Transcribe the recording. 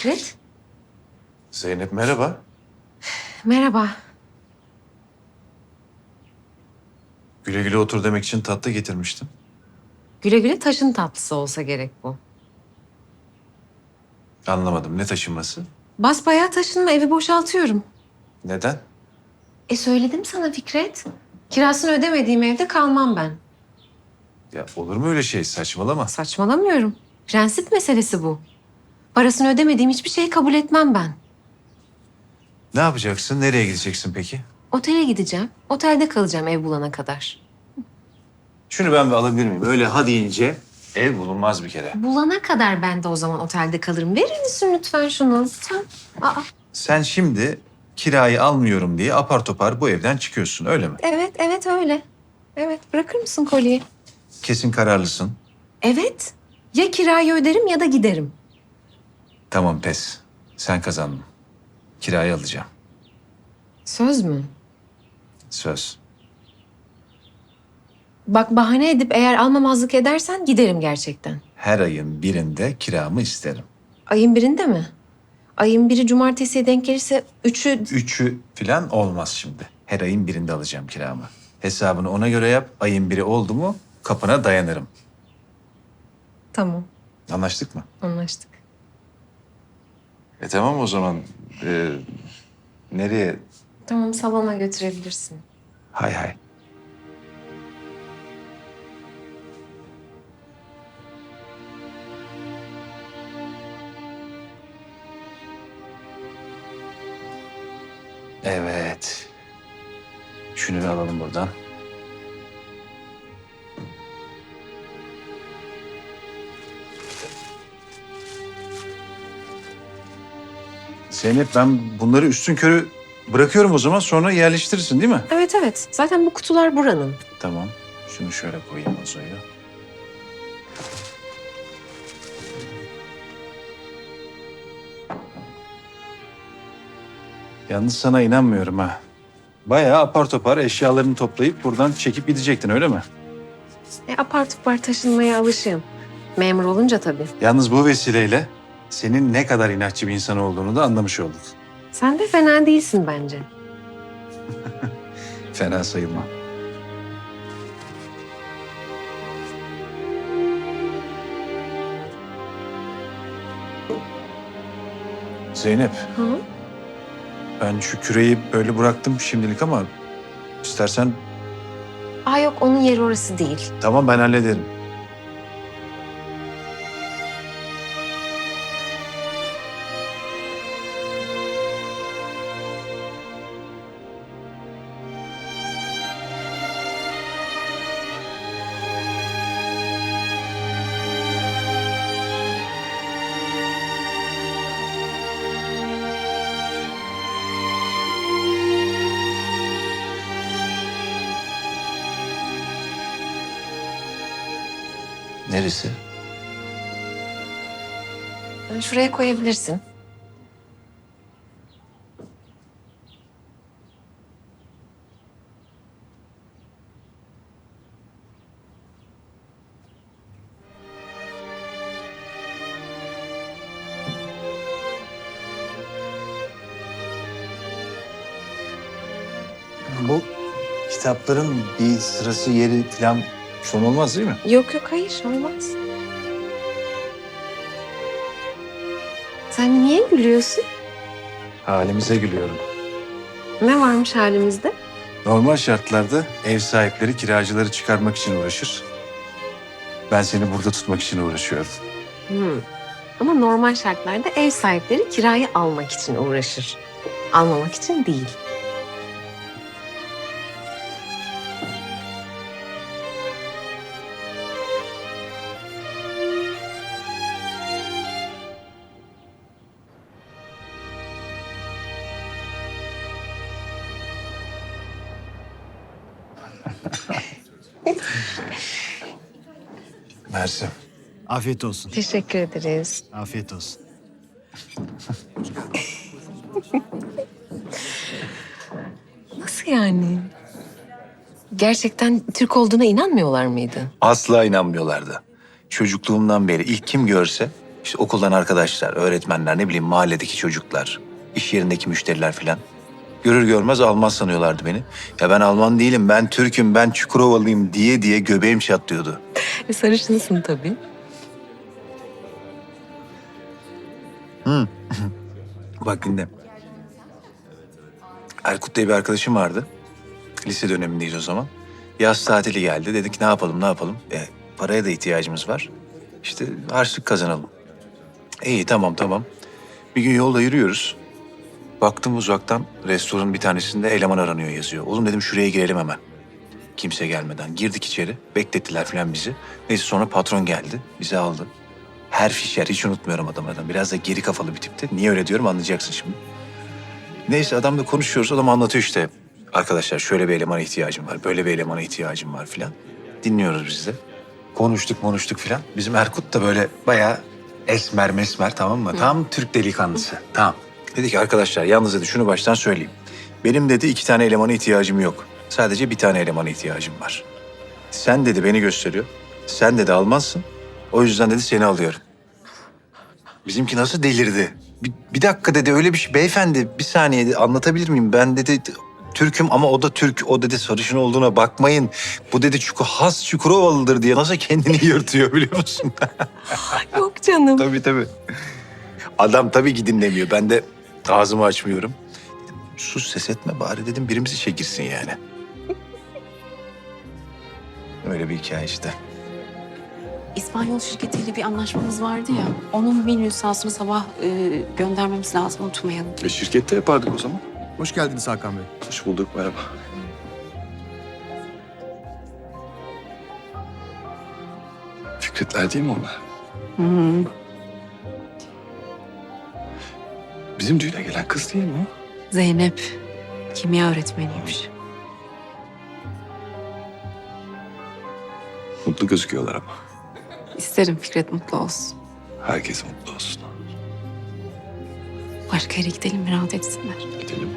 Fikret. Zeynep merhaba. Merhaba. Güle güle otur demek için tatlı getirmiştim. Güle güle taşın tatlısı olsa gerek bu. Anlamadım ne taşınması? Basbayağı taşınma evi boşaltıyorum. Neden? E söyledim sana Fikret. Kirasını ödemediğim evde kalmam ben. Ya olur mu öyle şey saçmalama. Saçmalamıyorum. Prensip meselesi bu. Parasını ödemediğim hiçbir şeyi kabul etmem ben. Ne yapacaksın? Nereye gideceksin peki? Otele gideceğim. Otelde kalacağım ev bulana kadar. Şunu ben bir alabilir miyim? Öyle ha deyince ev bulunmaz bir kere. Bulana kadar ben de o zaman otelde kalırım. Verir misin lütfen şunu? Lütfen. Aa, Sen şimdi kirayı almıyorum diye apar topar bu evden çıkıyorsun öyle mi? evet, evet öyle. Evet, bırakır mısın kolyeyi? Kesin kararlısın. Evet. Ya kirayı öderim ya da giderim. Tamam pes. Sen kazandın. Kirayı alacağım. Söz mü? Söz. Bak bahane edip eğer almamazlık edersen giderim gerçekten. Her ayın birinde kiramı isterim. Ayın birinde mi? Ayın biri cumartesiye denk gelirse üçü... Üçü falan olmaz şimdi. Her ayın birinde alacağım kiramı. Hesabını ona göre yap. Ayın biri oldu mu kapına dayanırım. Tamam, Anlaştık mı? anlaştık. E tamam o zaman. Ee, nereye? Tamam, salona götürebilirsin. Hay hay. Evet. Şunu bir alalım buradan. Zeynep ben bunları üstün körü bırakıyorum o zaman sonra yerleştirirsin değil mi? Evet, evet. Zaten bu kutular buranın. Tamam. Şunu şöyle koyayım vazoya. Yalnız sana inanmıyorum ha. Bayağı apar topar eşyalarını toplayıp buradan çekip gidecektin öyle mi? E, apar topar taşınmaya alışığım. Memur olunca tabii. Yalnız bu vesileyle senin ne kadar inatçı bir insan olduğunu da anlamış olduk. Sen de fena değilsin bence. Fena sayılmam. Zeynep, Hı? ben şu küreyi böyle bıraktım şimdilik ama istersen Aa yok, onun yeri orası değil. tamam ben hallederim. Neresi? E, Şuraya koyabilirsin. Bu kitapların bir sırası yeri falan son olmaz değil mi? Yok yok, hayır olmaz. Sen niye gülüyorsun? Halimize gülüyorum. Ne varmış halimizde? Normal şartlarda ev sahipleri kiracıları çıkarmak için uğraşır. Ben seni burada tutmak için uğraşıyorum. Hmm. Ama normal şartlarda ev sahipleri kirayı almak için uğraşır. Almamak için değil. Mersi. Afiyet olsun. Teşekkür ederiz. Afiyet olsun. Nasıl yani? Gerçekten Türk olduğuna inanmıyorlar mıydı? Asla inanmıyorlardı. Çocukluğumdan beri ilk kim görse İşte okuldan arkadaşlar, öğretmenler, ne bileyim mahalledeki çocuklar, iş yerindeki müşteriler filan. Görür görmez Alman sanıyorlardı beni. Ya ben Alman değilim, ben Türk'üm, ben Çukurovalıyım diye diye göbeğim çatlıyordu. E, sarışınsın tabii. Bak dinle. Erkut diye bir arkadaşım vardı. Lise dönemindeyiz o zaman. Yaz tatili geldi. Dedik ne yapalım ne yapalım. E, paraya da ihtiyacımız var. İşte harçlık kazanalım. İyi tamam tamam. Bir gün yolda yürüyoruz. Baktım uzaktan restoranın bir tanesinde eleman aranıyor yazıyor. Oğlum dedim şuraya girelim hemen. Kimse gelmeden. Girdik içeri. Beklettiler falan bizi. Neyse sonra patron geldi. Bizi aldı. Her fişer hiç unutmuyorum adamlardan. Biraz da geri kafalı bir tipti. Niye öyle diyorum anlayacaksın şimdi. Neyse adamla konuşuyoruz. Adam anlatıyor işte. Arkadaşlar şöyle bir elemana ihtiyacım var. Böyle bir elemana ihtiyacım var filan. Dinliyoruz biz de. Konuştuk konuştuk filan. Bizim Erkut da böyle bayağı esmer mesmer tamam mı? Tam Türk delikanlısı. Tamam. Dedi ki arkadaşlar yalnız dedi şunu baştan söyleyeyim. Benim dedi iki tane elemana ihtiyacım yok. Sadece bir tane elemana ihtiyacım var. Sen dedi beni gösteriyor. Sen dedi Almansın. O yüzden dedi seni alıyorum. Bizimki nasıl delirdi? Bir, bir dakika dedi öyle bir şey. Beyefendi bir saniye dedi, anlatabilir miyim? Ben dedi Türk'üm ama o da Türk. O dedi sarışın olduğuna bakmayın. Bu dedi çukur, has Çukurovalıdır diye nasıl kendini yırtıyor biliyor musun? Yok canım. tabii tabii. Adam tabii ki dinlemiyor. Ben de ağzımı açmıyorum. Dedim, sus ses etme bari dedim birimiz işe girsin yani. Öyle bir hikaye işte. İspanyol şirketiyle bir anlaşmamız vardı ya. Onun bir nüshasını sabah e, göndermemiz lazım unutmayalım. E şirkette yapardık o zaman. Hoş geldiniz Hakan Bey. Hoş bulduk, merhaba. Fikretler değil mi onlar? Bizim düğüne gelen kız değil mi? Zeynep kimya öğretmeniymiş. Mutlu gözüküyorlar ama. İsterim Fikret mutlu olsun. Herkes mutlu olsun. Başka yere gidelim rahat etsinler. Gidelim.